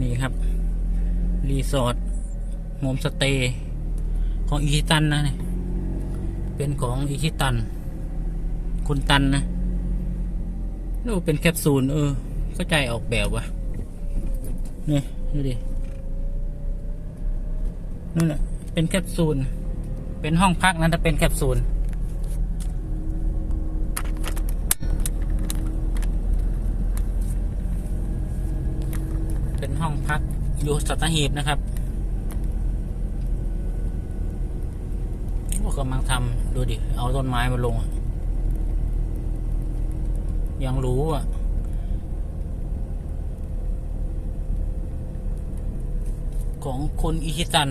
นี่ครับ รีสอร์ทโฮมสเตย์ของอีคิตันนะเนี่ยเป็นของอีคิตัน คุณตันนะนี่เป็นแคปซูลเออเข้าใจออกแบบวะนี่ดูดินั่นแหละเป็นแคปซูล เป็นห้องพักนั้นจะเป็นแคปซูล เป็นห้องพักอยู่สัตหีบนะครับพวกกำลังทำดูดิ เอาต้นไม้มาลง ยังรู้อะของคนอิชิตัน